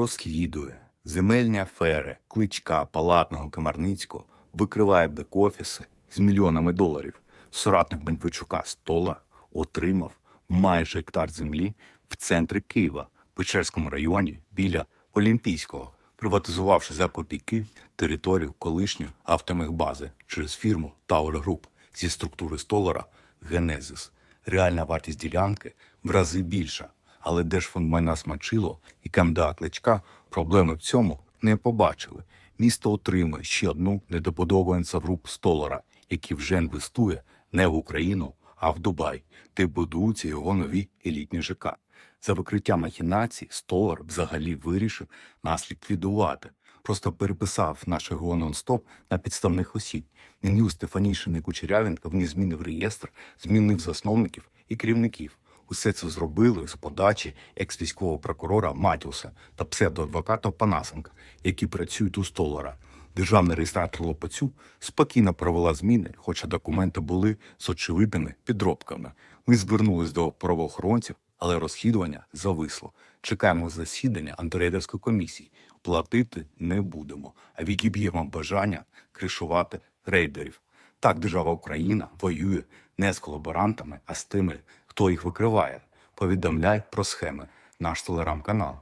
розслідує земельні афери Кличка, Палатного, Комарницького, викриває бек-офіси з мільйонами доларів. Соратник Бенквичука Стола отримав майже гектар землі в центрі Києва, в Печерському районі біля Олімпійського, приватизувавши за копійки територію колишньої автомехбази через фірму Tower Group зі структури столара Генезис. Реальна вартість ділянки в рази більша, але Держфонд майна смачило і КМДА Кличка проблеми в цьому не побачили. Місто отримує ще одну недобудову НСАВРУП Столара, який вже інвестує не в Україну, а в Дубай, де будуються його нові елітні ЖК. За викриття махінацій Столар взагалі вирішив нас ліквідувати. Просто переписав наш ГО «Нон-стоп» на підставних осіб. Мін'юз Стефанішин і Кучерявенко в змінив реєстр, змінив засновників і керівників. Усе це зробили з подачі екс-військового прокурора Матіуса та псевдоадвоката Панасенка, які працюють у Столара. Державний реєстратор Лопацю спокійно провела зміни, хоча документи були з очевидними підробками. Ми звернулись до правоохоронців, але розслідування зависло. Чекаємо засідання антирейдерської комісії. Платити не будемо, а відіб'ємо бажання кришувати рейдерів. Так держава Україна воює не з колаборантами, а з тими, хто їх викриває. Повідомляй про схеми. Наш телеграм-канал.